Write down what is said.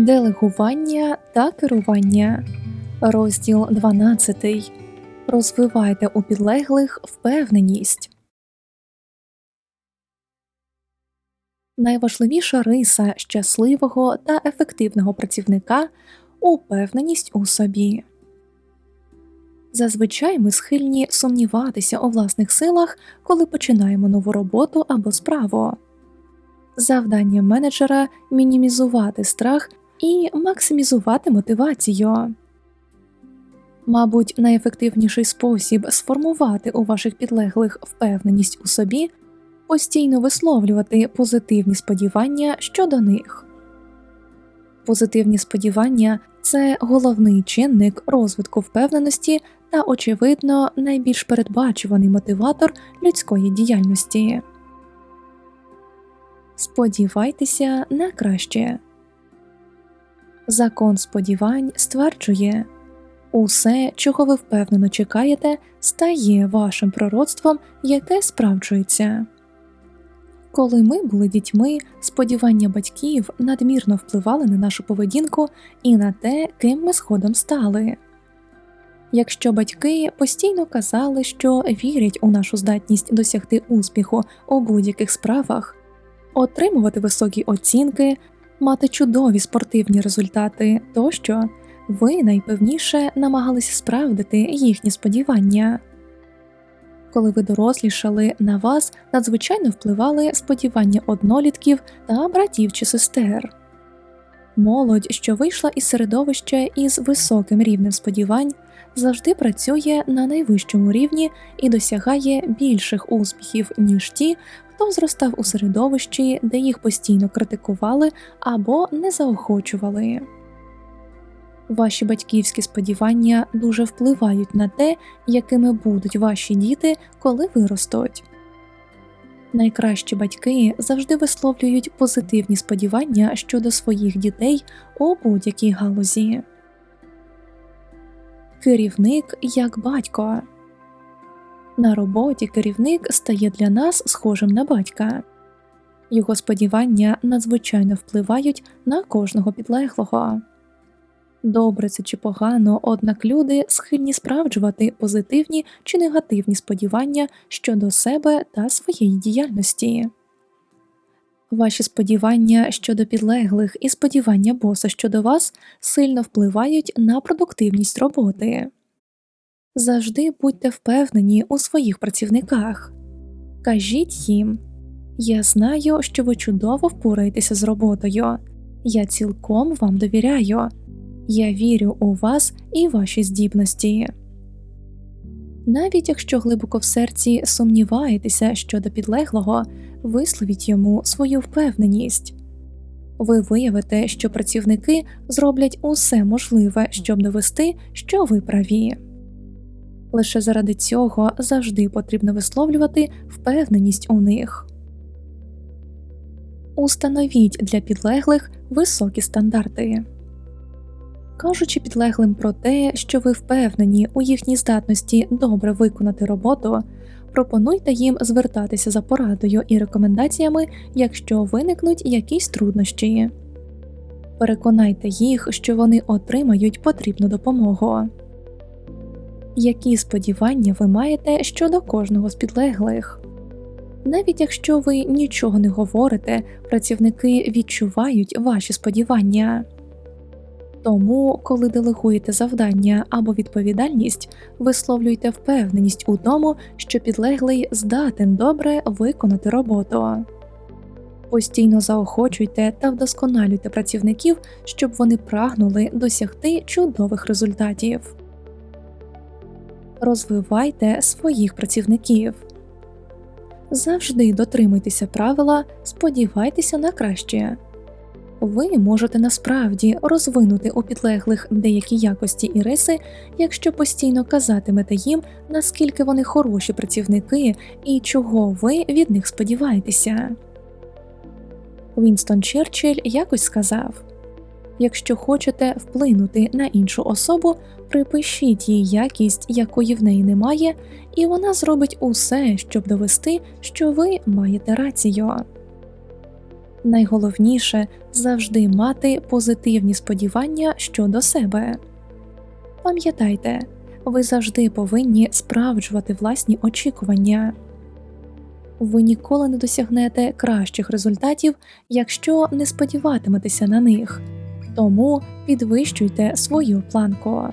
Делегування та керування. Розділ 12. Розвивайте у підлеглих впевненість. Найважливіша риса щасливого та ефективного працівника упевненість у собі. Зазвичай ми схильні сумніватися у власних силах, коли починаємо нову роботу або справу. Завдання менеджера мінімізувати страх і максимізувати мотивацію. Мабуть, найефективніший спосіб сформувати у ваших підлеглих впевненість у собі постійно висловлювати позитивні сподівання щодо них. Позитивні сподівання це головний чинник розвитку впевненості та, очевидно, найбільш передбачуваний мотиватор людської діяльності. Сподівайтеся на краще. Закон сподівань стверджує усе, чого ви впевнено чекаєте, стає вашим пророцтвом, яке справджується. Коли ми були дітьми, сподівання батьків надмірно впливали на нашу поведінку і на те, ким ми згодом стали. Якщо батьки постійно казали, що вірять у нашу здатність досягти успіху у будь-яких справах, отримувати високі оцінки, мати чудові спортивні результати тощо, ви найпевніше намагалися справдити їхні сподівання. Коли ви дорослішали, на вас надзвичайно впливали сподівання однолітків та братів чи сестер. Молодь, що вийшла із середовища із високим рівнем сподівань, завжди працює на найвищому рівні і досягає більших успіхів, ніж ті, хто зростав у середовищі, де їх постійно критикували або не заохочували. Ваші батьківські сподівання дуже впливають на те, якими будуть ваші діти, коли виростуть. Найкращі батьки завжди висловлюють позитивні сподівання щодо своїх дітей у будь-якій галузі. Керівник як батько на роботі керівник стає для нас схожим на батька. Його сподівання надзвичайно впливають на кожного підлеглого. Добре це чи погано, однак люди схильні справджувати позитивні чи негативні сподівання щодо себе та своєї діяльності. Ваші сподівання щодо підлеглих і сподівання боса щодо вас сильно впливають на продуктивність роботи. Завжди будьте впевнені у своїх працівниках. Кажіть їм Я знаю, що ви чудово впораєтеся з роботою, я цілком вам довіряю. Я вірю у вас і ваші здібності. Навіть якщо глибоко в серці сумніваєтеся щодо підлеглого, висловіть йому свою впевненість. Ви виявите, що працівники зроблять усе можливе, щоб довести, що ви праві. Лише заради цього завжди потрібно висловлювати впевненість у них. Установіть для підлеглих високі стандарти кажучи підлеглим про те, що ви впевнені у їхній здатності добре виконати роботу, пропонуйте їм звертатися за порадою і рекомендаціями, якщо виникнуть якісь труднощі. Переконайте їх, що вони отримають потрібну допомогу. Які сподівання ви маєте щодо кожного з підлеглих? Навіть якщо ви нічого не говорите, працівники відчувають ваші сподівання. Тому, коли делегуєте завдання або відповідальність, висловлюйте впевненість у тому, що підлеглий здатен добре виконати роботу. Постійно заохочуйте та вдосконалюйте працівників, щоб вони прагнули досягти чудових результатів. Розвивайте своїх працівників. Завжди дотримуйтеся правила, сподівайтеся на краще ви можете насправді розвинути у підлеглих деякі якості і риси, якщо постійно казатимете їм, наскільки вони хороші працівники і чого ви від них сподіваєтеся. Вінстон Черчилль якось сказав якщо хочете вплинути на іншу особу, припишіть їй якість, якої в неї немає, і вона зробить усе, щоб довести, що ви маєте рацію. Найголовніше завжди мати позитивні сподівання щодо себе. Пам'ятайте, ви завжди повинні справджувати власні очікування. Ви ніколи не досягнете кращих результатів, якщо не сподіватиметеся на них, тому підвищуйте свою планку.